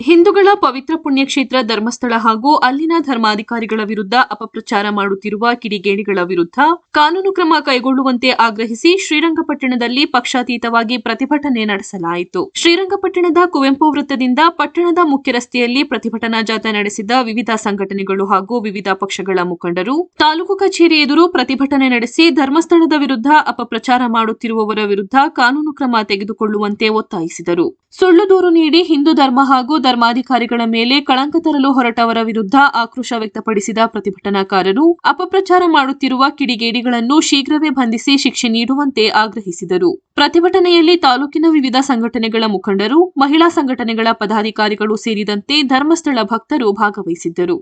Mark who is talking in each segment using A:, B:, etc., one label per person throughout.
A: ಹಿಂದೂಗಳ ಪವಿತ್ರ ಪುಣ್ಯಕ್ಷೇತ್ರ ಧರ್ಮಸ್ಥಳ ಹಾಗೂ ಅಲ್ಲಿನ ಧರ್ಮಾಧಿಕಾರಿಗಳ ವಿರುದ್ಧ ಅಪಪ್ರಚಾರ ಮಾಡುತ್ತಿರುವ ಕಿಡಿಗೇಡಿಗಳ ವಿರುದ್ಧ ಕಾನೂನು ಕ್ರಮ ಕೈಗೊಳ್ಳುವಂತೆ ಆಗ್ರಹಿಸಿ ಶ್ರೀರಂಗಪಟ್ಟಣದಲ್ಲಿ ಪಕ್ಷಾತೀತವಾಗಿ ಪ್ರತಿಭಟನೆ ನಡೆಸಲಾಯಿತು. ಶ್ರೀರಂಗಪಟ್ಟಣದ ಕುವೆಂಪು ವೃತ್ತದಿಂದ ಪಟ್ಟಣದ ಮುಖ್ಯ ರಸ್ತೆಯಲ್ಲಿ ಪ್ರತಿಭಟನಾ ಜಾಥಾ ನಡೆಸಿದ ವಿವಿಧ ಸಂಘಟನೆಗಳು ಹಾಗೂ ವಿವಿಧ ಪಕ್ಷಗಳ ಮುಖಂಡರು, ತಾಲೂಕು ಕಚೇರಿ ಎದುರು ಪ್ರತಿಭಟನೆ ನಡೆಸಿ ಧರ್ಮಸ್ಥಳದ ವಿರುದ್ಧ ಅಪಪ್ರಚಾರ ಮಾಡುತ್ತಿರುವವರ ವಿರುದ್ಧ ಕಾನೂನು ಕ್ರಮ ತೆಗೆದುಕೊಳ್ಳುವಂತೆ ಒತ್ತಾಯಿಸಿದರು. ಸುಳ್ಳು ದೂರು ನೀಡಿ ಹಿಂದೂ ಧರ್ಮ ಹಾಗೂ ಧರ್ಮಾಧಿಕಾರಿಗಳ ಮೇಲೆ ಕಳಂಕ ತರಲು ಹೊರಟವರ ವಿರುದ್ಧ ಆಕ್ರೋಶ ವ್ಯಕ್ತಪಡಿಸಿದ ಪ್ರತಿಭಟನಾಕಾರರು, ಅಪಪ್ರಚಾರ ಮಾಡುತ್ತಿರುವ ಕಿಡಿಗೇಡಿಗಳನ್ನು ಶೀಘ್ರವೇ ಬಂಧಿಸಿ ಶಿಕ್ಷೆ ನೀಡುವಂತೆ ಆಗ್ರಹಿಸಿದರು. ಪ್ರತಿಭಟನೆಯಲ್ಲಿ ತಾಲೂಕಿನ ವಿವಿಧ ಸಂಘಟನೆಗಳ ಮುಖಂಡರು, ಮಹಿಳಾ ಸಂಘಟನೆಗಳ ಪದಾಧಿಕಾರಿಗಳು ಸೇರಿದಂತೆ ಧರ್ಮಸ್ಥಳ ಭಕ್ತರು ಭಾಗವಹಿಸಿದ್ದರು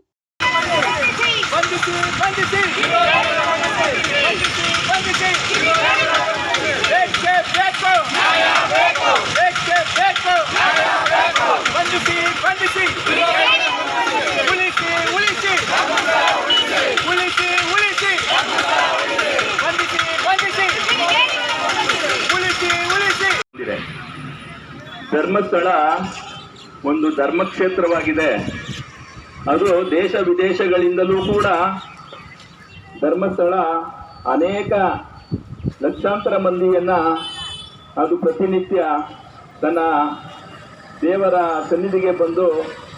B: ಬಂಧಿಸಿ ಬಂಧಿಸಿ ಬಂಧಿಸಿ ಬೇಕೇ ಬೇಕು ಬೇಕೇ ಬೇಕು ಬಂಧಿಸಿ ಬಂಧಿಸಿ ಉಳಿಸಿ ಉಳಿಸಿ ಉಳಿಸಿ ಉಳಿಸಿ ಬಂಧಿಸಿ ಬಂಧಿಸಿ ಉಳಿಸಿ ಉಳಿಸಿ
C: ಇದೆ ಧರ್ಮಸ್ಥಳ ಒಂದು ಧರ್ಮಕ್ಷೇತ್ರವಾಗಿದೆ. ಅದು ದೇಶ ವಿದೇಶಗಳಿಂದಲೂ ಕೂಡ ಧರ್ಮಸ್ಥಳ ಅನೇಕ ಲಕ್ಷಾಂತರ ಮಂದಿಯನ್ನ ಅದು ಪ್ರತಿನಿತ್ಯ ತನ್ನ ದೇವರ ಸನ್ನಿಧಿಗೆ ಬಂದು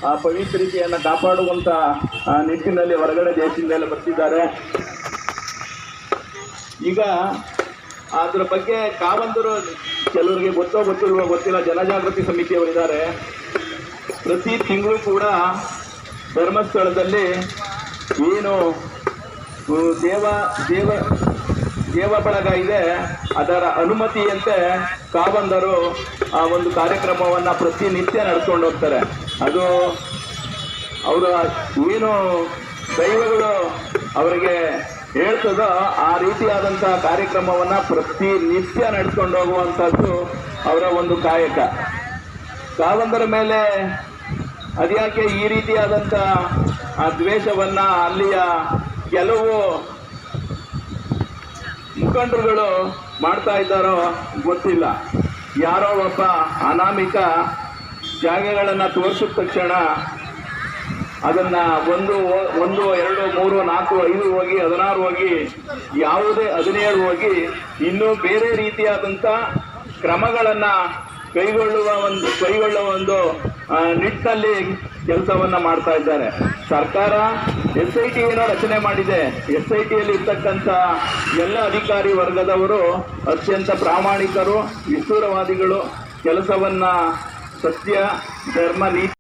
C: ಆ ಪವಿತ್ರತೆಯನ್ನು ಕಾಪಾಡುವಂಥ ಆ ನಿಟ್ಟಿನಲ್ಲಿ ಹೊರಗಡೆ ದೇಶದಿಂದೆಲ್ಲ ಬರ್ತಿದ್ದಾರೆ. ಈಗ ಅದರ ಬಗ್ಗೆ ಕಾವಂದರು ಕೆಲವರಿಗೆ ಗೊತ್ತೋ ಗೊತ್ತಿಲ್ವೋ ಗೊತ್ತಿಲ್ಲ, ಜನಜಾಗೃತಿ ಸಮಿತಿಯವರಿದ್ದಾರೆ. ಪ್ರತಿ ತಿಂಗಳು ಕೂಡ ಧರ್ಮಸ್ಥಳದಲ್ಲಿ ಏನು ದೇವ ದೇವ ದೇವ ಬಳಗ ಇದೆ, ಅದರ ಅನುಮತಿಯಂತೆ ಕಾವಂದರು ಆ ಒಂದು ಕಾರ್ಯಕ್ರಮವನ್ನು ಪ್ರತಿನಿತ್ಯ ನಡ್ಕೊಂಡು ಹೋಗ್ತಾರೆ. ಅದು ಅವರ ಏನು ದೈವಗಳು ಅವರಿಗೆ ಹೇಳ್ತದೋ ಆ ರೀತಿಯಾದಂಥ ಕಾರ್ಯಕ್ರಮವನ್ನ ಪ್ರತಿನಿತ್ಯ ನಡ್ಕೊಂಡು ಹೋಗುವಂತದ್ದು ಅವರ ಒಂದು ಕಾಯಕ. ಕಾವಂದರ ಮೇಲೆ ಅದ್ಯಾಕೆ ಈ ರೀತಿಯಾದಂಥ ಆ ದ್ವೇಷವನ್ನ ಅಲ್ಲಿಯ ಕೆಲವು ಮುಖಂಡರುಗಳು ಮಾಡ್ತಾ ಇದ್ದಾರೋ ಗೊತ್ತಿಲ್ಲ. ಯಾರೋ ಒಬ್ಬ ಅನಾಮಿಕ ಜಾಗಗಳನ್ನು ತೋರಿಸಿದ ತಕ್ಷಣ ಅದನ್ನ ಒಂದು ಒಂದು, ಎರಡು, ಮೂರು, ನಾಲ್ಕು, ಐದು ಹೋಗಿ, ಹದಿನಾರು ಹೋಗಿ, ಯಾವುದೇ ಹದಿನೇಳು ಹೋಗಿ, ಇನ್ನೂ ಬೇರೆ ರೀತಿಯಾದಂಥ ಕ್ರಮಗಳನ್ನ ಕೈಗೊಳ್ಳುವ ಒಂದು ಕೈಗೊಳ್ಳುವ ಒಂದು ನಿಟ್ಟಿನಲ್ಲಿ ಕೆಲಸವನ್ನ ಮಾಡ್ತಾ ಇದ್ದಾರೆ. ಸರ್ಕಾರ ಎಸ್ ಐ ಟಿ ಏನೋ ರಚನೆ ಮಾಡಿದೆ. ಎಸ್ ಐ ಟಿಯಲ್ಲಿ ಇರ್ತಕ್ಕಂಥ ಎಲ್ಲ ಅಧಿಕಾರಿ ವರ್ಗದವರು ಅತ್ಯಂತ ಪ್ರಾಮಾಣಿಕರು ವಿಸ್ತೂರವಾದಿಗಳು ಕೆಲಸವನ್ನ ಸತ್ಯ, ಧರ್ಮ, ನೀತಿ